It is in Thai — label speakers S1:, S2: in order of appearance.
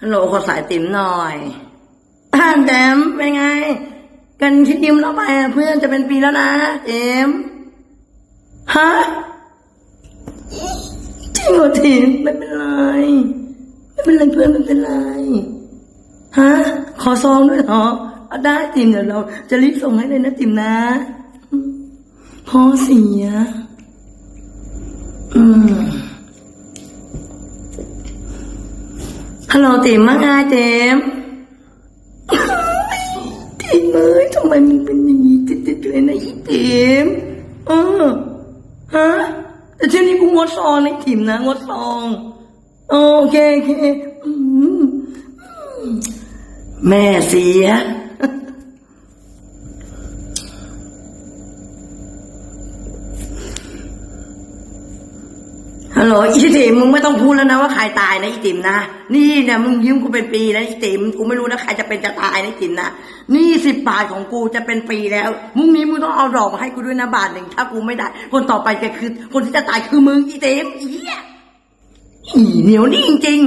S1: ฮัลโหลขอสายติ๋มหน่อยอ่านแดมเป็นไง กันคิดยืมเราไปเพื่อนจะเป็นปีแล้วนะเอ็มฮะจริงเหรอติ๋มไม่เป็นไรไม่เป็นไรเพื่อนไม่เป็นไรฮะขอซองด้วยเหรอเอาได้ติ๋มเดี๋ยวเราจะรีบส่งให้เลยนะติ๋มนะพ่อเสียอืม ฮัลโหลติ๋มว่าไงติ๋มติ๋มเอ้ยทำไมมึงเป็นอย่างนี้ติดๆเลยนะอีติ๋มเออฮะแต่ช่วงนี้กูงดซองนะติ๋มนะงดซองโอเคโอเคแม่เสีย ฮัลโหลอีติ๋มมึงไม่ต้องพูดแล้วนะว่าใครตายนะอีติ๋มนะนี่เนี่ยมึงยิ้มกูเป็นปีแล้วอีติ๋มกูไม่รู้นะใครจะเป็นจะตายนะอีติ๋มนะนี่สิบบาทของกูจะเป็นปีแล้วมึงนี้มึงต้องเอาดอกมาให้กูด้วยนะบาทหนึ่งถ้ากูไม่ได้ คนต่อไปจะคือ คนที่จะตายคือมึงอีติ๋มอีเหี้ยหนียวนี่จริง